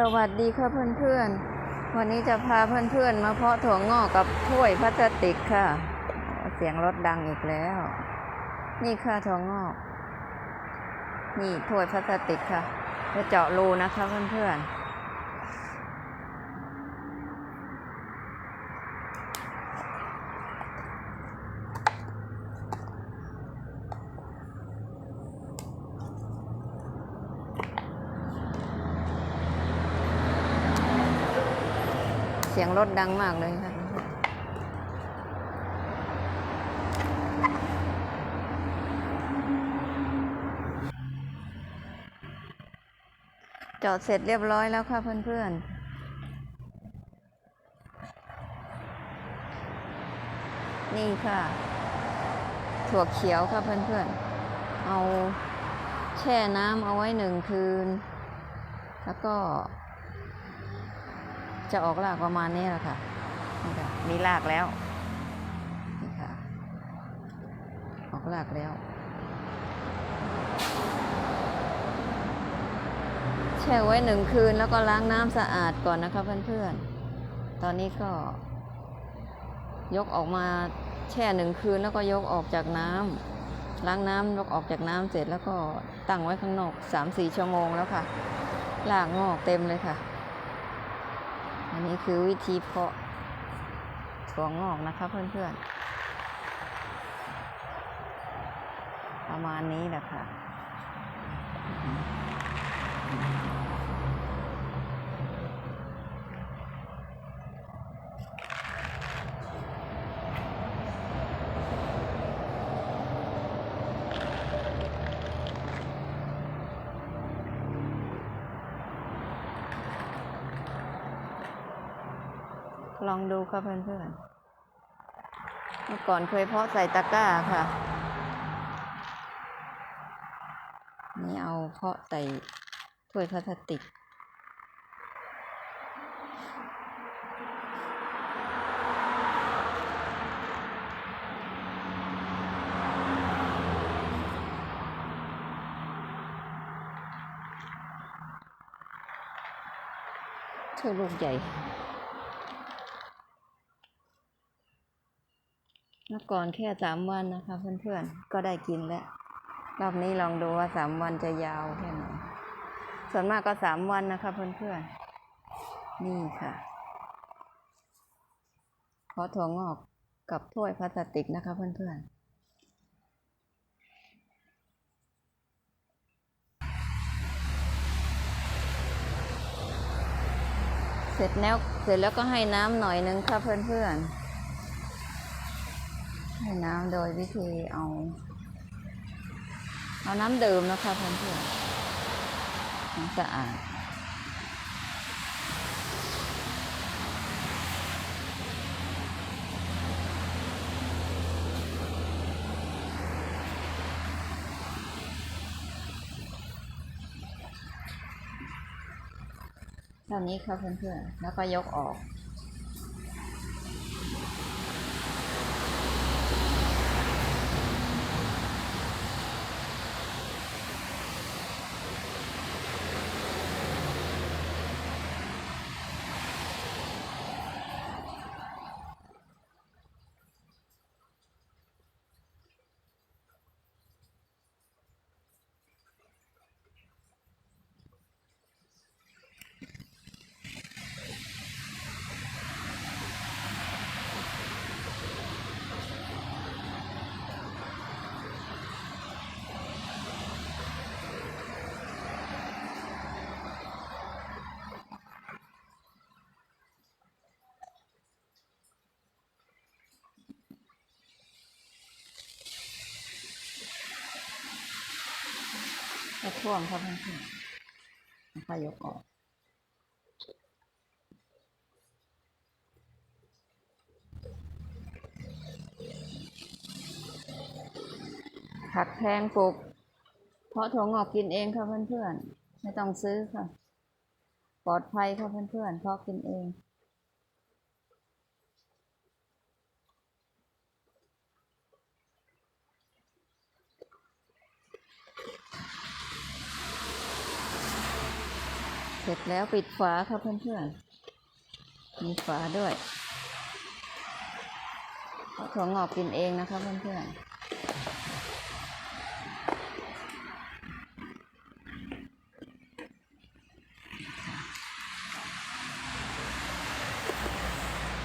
สวัสดีค่ะเพื่อนๆ วันนี้จะพาเพื่อนๆ มาเพาะถั่วงอกกับถ้วยพลาสติกค่ะ เสียงรถดังอีกแล้ว นี่ค่ะถั่วงอก นี่ถ้วยพลาสติกค่ะจะเจาะรูนะคะเพื่อนๆ เสียงรถดังมากเลยค่ะเพื่อนๆเจาะเสร็จเรียบร้อยแล้วค่ะเพื่อนๆนี่ค่ะ ถั่วเขียวค่ะเพื่อนๆ เอาแช่น้ำเอาไว้หนึ่งคืน แล้วก็ จะออกรากประมาณนี้แหละค่ะนี่ค่ะ มีรากแล้วนี่ค่ะ ออกรากแล้ว แช่ไว้หนึ่งคืนแล้วก็ล้างน้ำสะอาดก่อนนะคะเพื่อนๆ ตอนนี้ก็ ยกออกมาแช่หนึ่งคืนแล้วก็ยกออกจากน้ำล้างน้ำยกออกจากน้ำเสร็จแล้วก็ตั้งไว้ข้างนอกสามสี่ชั่วโมงแล้วค่ะรากงอกเต็มเลยค่ะ อันนี้คือวิธีเพาะถั่วงอกนะคะเพื่อนๆ ประมาณนี้แหละค่ะ ลองดูค่ะเพื่อนๆ เมื่อก่อนเคยเพาะใส่ตะกร้าค่ะ นี่เอาเพาะใส่ถ้วยพลาสติกถ้วยลูกใหญ่ เมื่อก่อนแค่สามวันนะคะเพื่อนๆ ก็ได้กินแล้ว รอบนี้ลองดูว่าสามวันจะยาวแค่ไหน ส่วนมากก็สามวันนะคะเพื่อนๆ นี่ค่ะเพาะถั่วงอกกับถ้วยพลาสติกนะคะเพื่อนๆเสร็จแล้วเสร็จแล้วก็ให้น้ำหน่อยนึงค่ะเพื่อนๆ ให้น้ำโดยวิธีเอา เอาน้ำดื่มนะคะเพื่อนๆน้ำสะอาดเท่านี้ค่ะเพื่อนๆ แล้วก็ยกออก ท่วมครับเพื่อนๆแล้วก็ยกออกผักแพงปลูกเพราะถั่วงอกกินเองค่ะเพื่อนๆ ไม่ต้องซื้อค่ะ ปลอดภัยค่ะเพื่อนๆเพราะกินเอง เสร็จแล้วปิดฝาครับเพื่อนๆ มีฝาด้วยเอาถั่วงอกกินเองนะคะเพื่อนๆ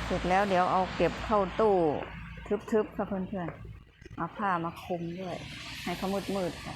เสร็จแล้วเดี๋ยวเอาเก็บเข้าตู้ทึบๆค่ะเพื่อนๆเอาผ้ามาคลุมด้วย ให้เขามืดๆค่ะ